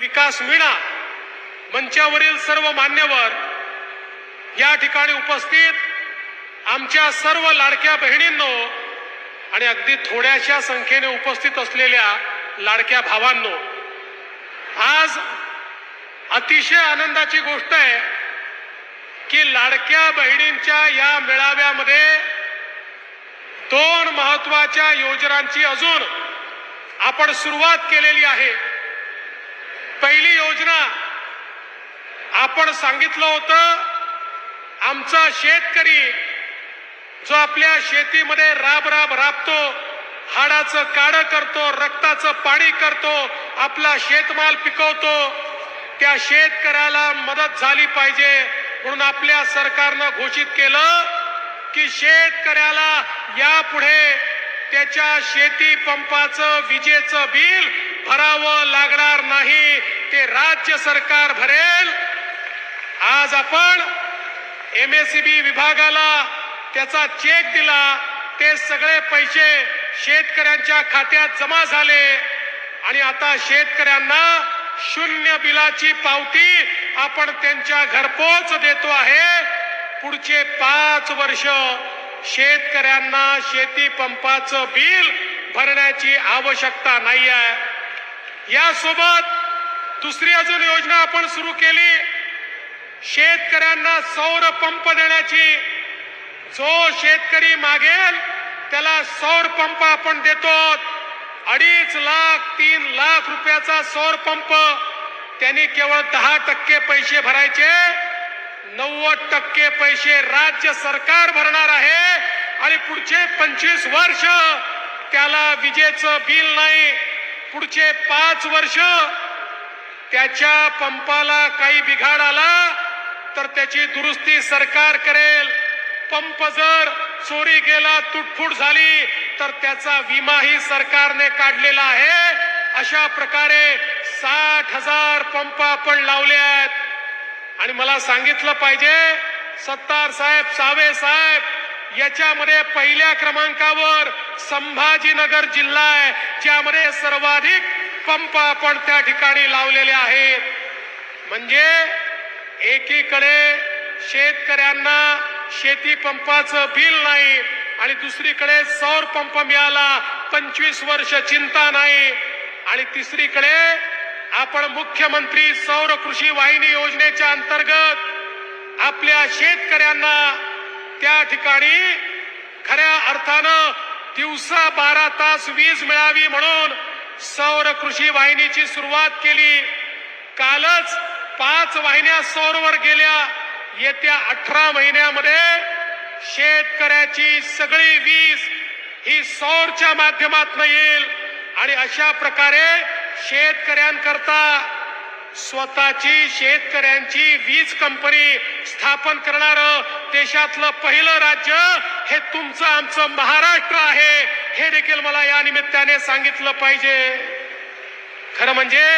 विकास मीणा मंचावरील सर्व मान्यवर या ठिकाणी उपस्थित आमच्या सर्व लाडक्या बहिणींनो आणि अगदी थोड्याशा संख्येने उपस्थित असलेल्या लाडक्या भावांनो आज अतिशय आनंदाची गोष्ट आहे की लाडक्या बहिणींच्या या मेळाव्यामध्ये दोन महत्त्वाच्या योजनांची अजून आपण सुरुवात केलेली आहे. पहिली योजना आपण सांगितलं होतं आमचा शेतकरी जो आपल्या शेतीमध्ये राब राब राबतो हाडाचं काडं करतो रक्ताचं पाणी करतो आपला शेतमाल पिकवतो त्या शेतकऱ्याला मदत झाली पाहिजे म्हणून आपल्या सरकारनं घोषित केलं की शेतकऱ्याला यापुढे त्याच्या शेती पंपाचं विजेचं बिल भरावं लागणार नाही ते राज्य सरकार भरेल. आज आपण एम एस बी विभागाला त्याचा चेक दिला ते सगळे पैसे शेतकऱ्यांच्या खात्यात जमा झाले. आणि आता शेतकऱ्यांना शून्य बिलाची पावती आपण त्यांच्या घरपोच देतो आहे. पुढचे पाच वर्ष शेतकऱ्यांना शेती पंपाचं बिल भरण्याची आवश्यकता नाही आहे यासोबत दुसरी अजून योजना आपण सुरू केली. शेतकऱ्यांना सौर पंप देण्याची. जो शेतकरी मागेल त्याला सौर पंप आपण देतो. अडीच लाख तीन लाख रुपयाचा सौर पंप. त्यांनी केवळ दहा टक्के पैसे भरायचे. नव्वद टक्के पैसे राज्य सरकार भरणार आहे. आणि पुढचे पंचवीस वर्ष त्याला विजेचं बिल नाही. पुढचे पाच वर्ष त्याच्या पंपाला काही बिघाड आला तर त्याची दुरुस्ती सरकार करेल. पंप जर चोरी गेला तुटफूट झाली तर त्याचा विमाही सरकारने काढलेला आहे. अशा प्रकारे साठ हजार पंप आपण लावले आहेत. आणि मला सांगितलं पाहिजे सत्तार साहेब सावे साहेब याच्यामध्ये पहिल्या क्रमांकावर संभाजीनगर जिल्हा आहे ज्यामध्ये सर्वाधिक पंप आपण त्या ठिकाणी लावलेले आहेत. म्हणजे एकीकडे शेतकऱ्यांना शेती पंपाचं बिल नाही आणि दुसरीकडे सौर पंप मिळाला पंचवीस वर्ष चिंता नाही. आणि तिसरीकडे आपण मुख्यमंत्री सौर कृषी वाहिनी योजनेच्या अंतर्गत आपल्या शेतकऱ्यांना त्या ठिकाणी खऱ्या अर्थानं दिवसा बारा तास वीज मिळावी म्हणून सौर कृषी वाहिनीची सुरुवात केली. कालच पाच वाहिन्या सौरवर गेल्या. येत्या अठरा महिन्यामध्ये शेतकऱ्याची सगळी वीज ही सौरच्या माध्यमातून येईल आणि अशा प्रकारे शेतकऱ्यांकरता स्वतःची शेतकऱ्यांची वीज कंपनी स्थापन करणार देशातलं पहिलं राज्य हे तुमचं आमचं महाराष्ट्र आहे. हे देखील मला या निमित्ताने सांगितलं पाहिजे. खरं म्हणजे